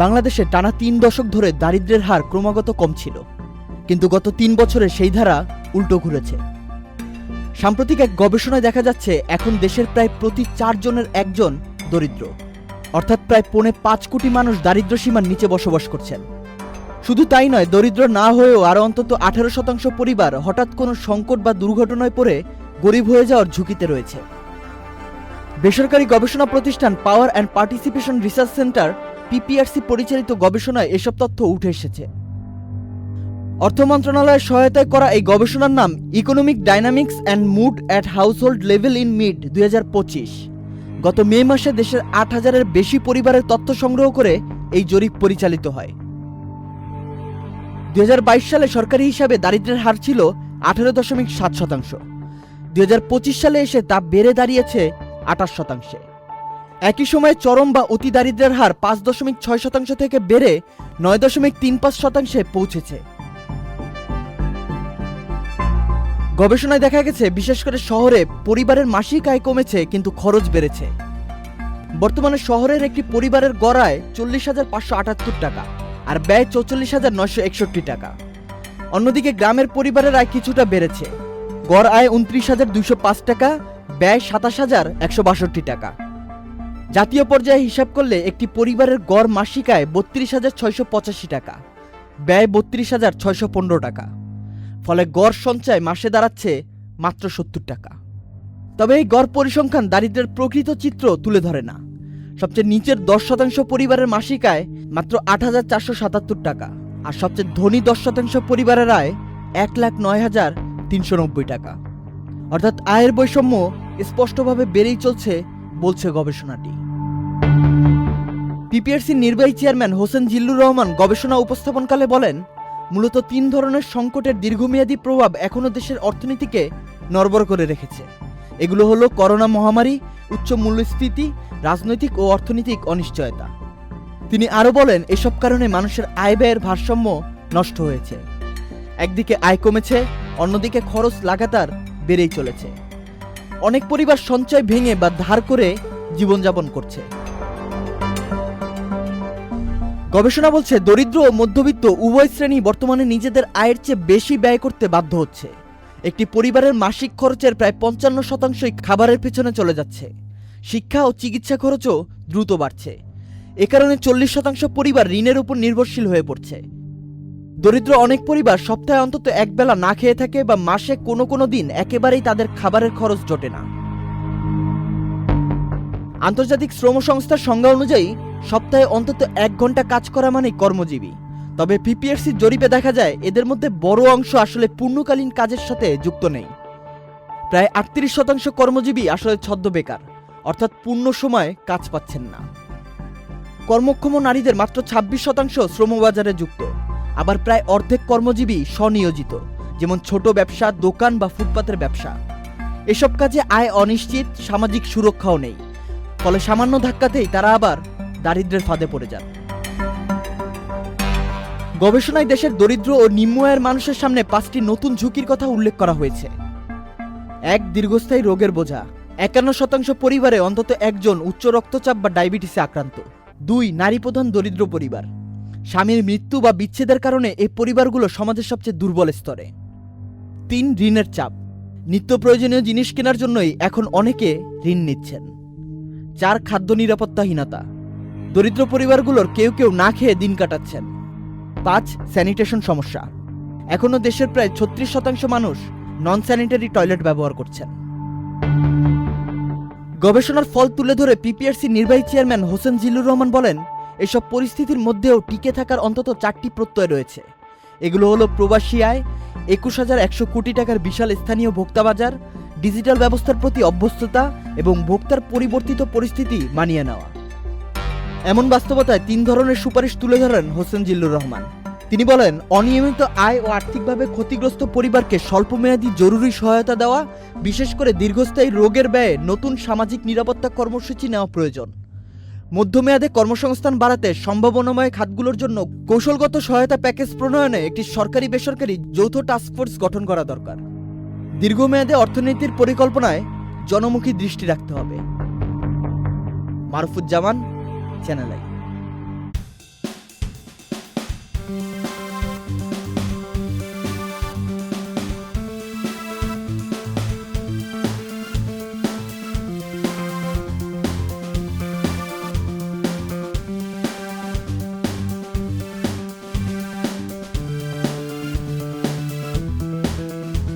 বাংলাদেশে টানা তিন দশক ধরে দারিদ্র্যের হার ক্রমাগত কম ছিল। কিন্তু গত তিন বছরে সেই ধারা উল্টো ঘুরেছে। সাম্প্রতিক এক গবেষণায় দেখা যাচ্ছে, এখন দেশের প্রায় প্রতি চারজনের একজন দরিদ্র। অর্থাৎ প্রায় পৌনে পাঁচ কোটি মানুষ দারিদ্র্য সীমার নিচে বসবাস করছেন। শুধু তাই নয়, দরিদ্র না হয়েও আরও অন্তত আঠারো শতাংশ পরিবার হঠাৎ কোনো সংকট বা দুর্ঘটনায় পড়ে গরিব হয়ে যাওয়ার ঝুঁকিতে রয়েছে। বেসরকারি গবেষণা প্রতিষ্ঠান power and participation research centre PPRC পরিচালিত গবেষণায় এসব তথ্য উঠে এসেছে। অর্থ মন্ত্রণালয়ের সহায়তায় করা এই গবেষণার নাম economic dynamics and mood at household level in mid দুই হাজার পঁচিশ। গত মে মাসে দেশের আট হাজারের বেশি পরিবারের তথ্য সংগ্রহ করে এই জরিপ পরিচালিত হয়। দুই হাজার বাইশ সালে সরকারি হিসাবে দারিদ্র্যের হার ছিল আঠারো দশমিক সাত শতাংশ। দুই হাজার পঁচিশ সালে এসে তা বেড়ে দাঁড়িয়েছে আঠাশ শতাংশে। একই সময়ে চরম বা অতি দারিদ্র্যের হার পাঁচ দশমিক ছয় শতাংশ থেকে বেড়ে নয় দশমিক তিন পাঁচ শতাংশে পৌঁছেছে। গবেষণায় দেখা গেছে, বিশেষ করে শহরে পরিবারের মাসিক আয় কমেছে, কিন্তু খরচ বেড়েছে। বর্তমানে শহরের একটি পরিবারের গড় আয় চল্লিশ হাজার পাঁচশো আটাত্তর টাকা আর ব্যয় চৌচল্লিশ হাজার নয়শো একষট্টি টাকা। অন্যদিকে গ্রামের পরিবারের আয় কিছুটা বেড়েছে। গড় আয় উনত্রিশ হাজার দুইশো পাঁচ টাকা, ব্যয় সাতাশ হাজার একশো বাষট্টি টাকা। জাতীয় পর্যায়ে হিসাব করলে একটি পরিবারের গড় মাসিক আয় বত্রিশ হাজার ছয়শো পঁচাশি টাকা, ব্যয় বত্রিশ হাজার ছয়শো পনেরো টাকা। ফলে গড় সঞ্চয় মাসে দাঁড়াচ্ছে মাত্র সত্তর টাকা। তবে এই গড় পরিসংখ্যান দারিদ্র্যের প্রকৃত চিত্র তুলে ধরে না। সবচেয়ে নিচের দশ শতাংশ পরিবারের মাসিক আয় মাত্র আট হাজার চারশো সাতাত্তর টাকা, আর সবচেয়ে ধনী দশ শতাংশ পরিবারের আয় এক লাখ নয় হাজার তিনশো নব্বই টাকা। অর্থাৎ আয়ের বৈষম্য স্পষ্টভাবে বেড়েই চলছে বলছে গবেষণাটি। পিপিআরসির নির্বাহী চেয়ারম্যান হোসেন জিল্লুর রহমান গবেষণা উপস্থাপনকালে বলেন, মূলত তিন ধরনের সংকটের দীর্ঘমেয়াদী প্রভাব এখনও দেশের অর্থনীতিকে নড়বড় করে রেখেছে। এগুলো হলো করোনা মহামারী, উচ্চ মূল্যস্ফীতি, রাজনৈতিক ও অর্থনৈতিক অনিশ্চয়তা। তিনি আরও বলেন, এসব কারণে মানুষের আয় ব্যয়ের ভারসাম্য নষ্ট হয়েছে। একদিকে আয় কমেছে, অন্যদিকে খরচ লাগাতার বেড়েই চলেছে। অনেক পরিবার সঞ্চয় ভেঙে বা ধার করে জীবনযাপন করছে। গবেষণা বলছে, দরিদ্র ও মধ্যবিত্ত উভয় শ্রেণি বর্তমানে নিজেদের আয়ের চেয়ে বেশি ব্যয় করতে বাধ্য হচ্ছে। একটি পরিবারের মাসিক খরচের প্রায় পঞ্চান্ন শতাংশই খাবারের পেছনে চলে যাচ্ছে। শিক্ষা ও চিকিৎসা খরচও দ্রুত বাড়ছে। এ কারণে চল্লিশ শতাংশ পরিবার ঋণের উপর নির্ভরশীল হয়ে পড়ছে। দরিদ্র অনেক পরিবার সপ্তাহে অন্তত একবেলা না খেয়ে থাকে বা মাসে কোনো কোনো দিন একেবারেই তাদের খাবারের খরচ জোটে না। আন্তর্জাতিক শ্রম সংস্থার সংজ্ঞা অনুযায়ী, সপ্তাহে অন্তত এক ঘণ্টা কাজ করা মানেই কর্মজীবী। তবে পিপিএসসির জরিপে দেখা যায়, এদের মধ্যে বড় অংশ আসলে পূর্ণকালীন কাজের সাথে যুক্ত নেই। প্রায় আটত্রিশ শতাংশ কর্মজীবী আসলে ছদ্ম বেকার, অর্থাৎ পূর্ণ সময় কাজ পাচ্ছেন না। কর্মক্ষম নারীদের মাত্র ছাব্বিশ শতাংশ শ্রমবাজারে যুক্ত। আবার প্রায় অর্ধেক কর্মজীবী স্বনিয়োজিত, যেমন ছোট ব্যবসা, দোকান বা ফুটপাতের ব্যবসা। এসব কাজে আয় অনিশ্চিত, সামাজিক সুরক্ষাও নেই। ফলে সামান্য ধাক্কাতেই তারা আবার দারিদ্র্যের ফাঁদে পড়ে যান। গবেষণায় দেশের দরিদ্র ও নিম্ন আয়ের মানুষের সামনে পাঁচটি নতুন ঝুঁকির কথা উল্লেখ করা হয়েছে। এক, দীর্ঘস্থায়ী রোগের বোঝা। একান্ন শতাংশ পরিবারে অন্তত একজন উচ্চ রক্তচাপ বা ডায়াবেটিসে আক্রান্ত। দুই, নারী প্রধান দরিদ্র পরিবার। স্বামীর মৃত্যু বা বিচ্ছেদের কারণে এই পরিবারগুলো সমাজের সবচেয়ে দুর্বল স্তরে। তিন, ঋণের চাপ। নিত্য প্রয়োজনীয় জিনিস কেনার জন্যই এখন অনেকে ঋণ নিচ্ছেন। চার, খাদ্য নিরাপত্তাহীনতা। দরিদ্র পরিবারগুলোর কেউ কেউ না খেয়ে দিন কাটাচ্ছেন। পাঁচ, স্যানিটেশন সমস্যা। এখনও দেশের প্রায় ছত্রিশ শতাংশ মানুষ নন স্যানিটারি টয়লেট ব্যবহার করছেন। গবেষণার ফল তুলে ধরে পিপিআরসি নির্বাহী চেয়ারম্যান হোসেন জিল্লুর রহমান বলেন এসব পরিস্থিতির মধ্যেও টিকে থাকার অন্তত চারটি প্রত্যয় রয়েছে। এগুলো হলো প্রবাসী আয়, একুশ হাজার একশো কোটি টাকার বিশাল স্থানীয় ভোক্তা বাজার, ডিজিটাল ব্যবস্থার প্রতি অভ্যস্ততা এবং ভোক্তার পরিবর্তিত পরিস্থিতি মানিয়ে নেওয়া। এমন বাস্তবতায় তিন ধরনের সুপারিশ তুলে ধরেন হোসেন জিল্লুর রহমান। তিনি বলেন, অনিয়মিত আয় ও আর্থিকভাবে ক্ষতিগ্রস্ত পরিবারকে স্বল্পমেয়াদী জরুরি সহায়তা দেওয়া, বিশেষ করে দীর্ঘস্থায়ী রোগের ব্যয়ে নতুন সামাজিক নিরাপত্তা কর্মসূচি নেওয়া প্রয়োজন। মধ্যমেয়াদে কর্মসংস্থান বাড়াতে সম্ভাবনাময় খাতগুলোর জন্য কৌশলগত সহায়তা প্যাকেজ প্রণয়নে একটি সরকারি বেসরকারি যৌথ টাস্কফোর্স গঠন করা দরকার। দীর্ঘমেয়াদে অর্থনীতির পরিকল্পনায় জনমুখী দৃষ্টি রাখতে হবে। মারুফুজ্জামান চ্যানেল আই